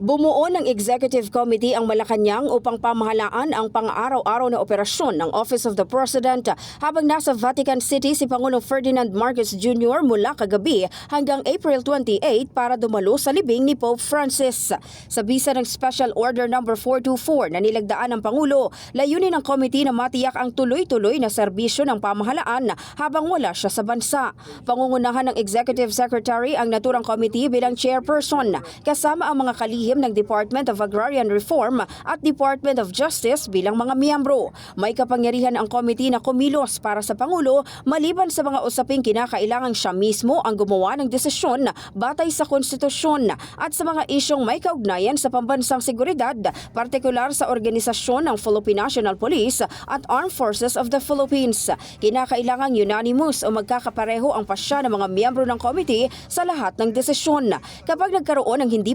Bumuo ng Executive Committee ang Malacanang upang pamahalaan ang pang-araw-araw na operasyon ng Office of the President habang nasa Vatican City si Pangulong Ferdinand Marcos Jr. mula kagabi hanggang April 28 para dumalo sa libing ni Pope Francis. Sa bisa ng Special Order No. 424 na nilagdaan ng Pangulo, layunin ng committee na matiyak ang tuloy-tuloy na serbisyo ng pamahalaan habang wala siya sa bansa. Pangungunahan ng Executive Secretary ang naturang committee bilang chairperson kasama ang mga kalihim ng Department of Agrarian Reform at Department of Justice bilang mga miyembro. May kapangyarihan ang committee na kumilos para sa Pangulo maliban sa mga usaping kinakailangan siya mismo ang gumawa ng desisyon batay sa konstitusyon at sa mga isyong may kaugnayan sa pambansang seguridad, partikular sa organisasyon ng Philippine National Police at Armed Forces of the Philippines. Kinakailangang unanimous o magkakapareho ang pasya ng mga miyembro ng committee sa lahat ng desisyon. Kapag nagkaroon ng hindi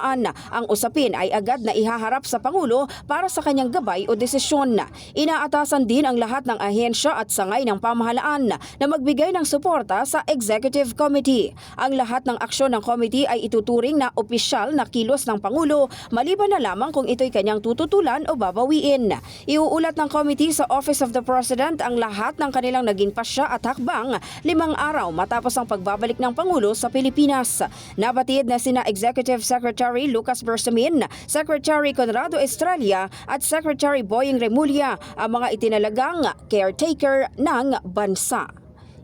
pagkakaunawaan, ang usapin ay agad na ihaharap sa Pangulo para sa kanyang gabay o desisyon. Inaatasan din ang lahat ng ahensya at sangay ng pamahalaan na magbigay ng suporta sa Executive Committee. Ang lahat ng aksyon ng committee ay ituturing na opisyal na kilos ng Pangulo maliban na lamang kung ito'y kanyang tututulan o babawiin. Iuulat ng committee sa Office of the President ang lahat ng kanilang naging pasya at hakbang limang araw matapos ang pagbabalik ng Pangulo sa Pilipinas. Nabatid na sina Executive Secretary Lucas Bersamin, Secretary Conrado Estrella at Secretary Boying Remulla ang mga itinalagang caretaker ng bansa.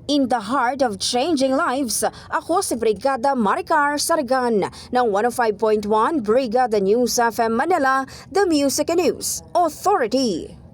In the heart of changing lives, ako si Brigada Maricar Sargan ng 105.1 Brigada News FM Manila, The Music News Authority.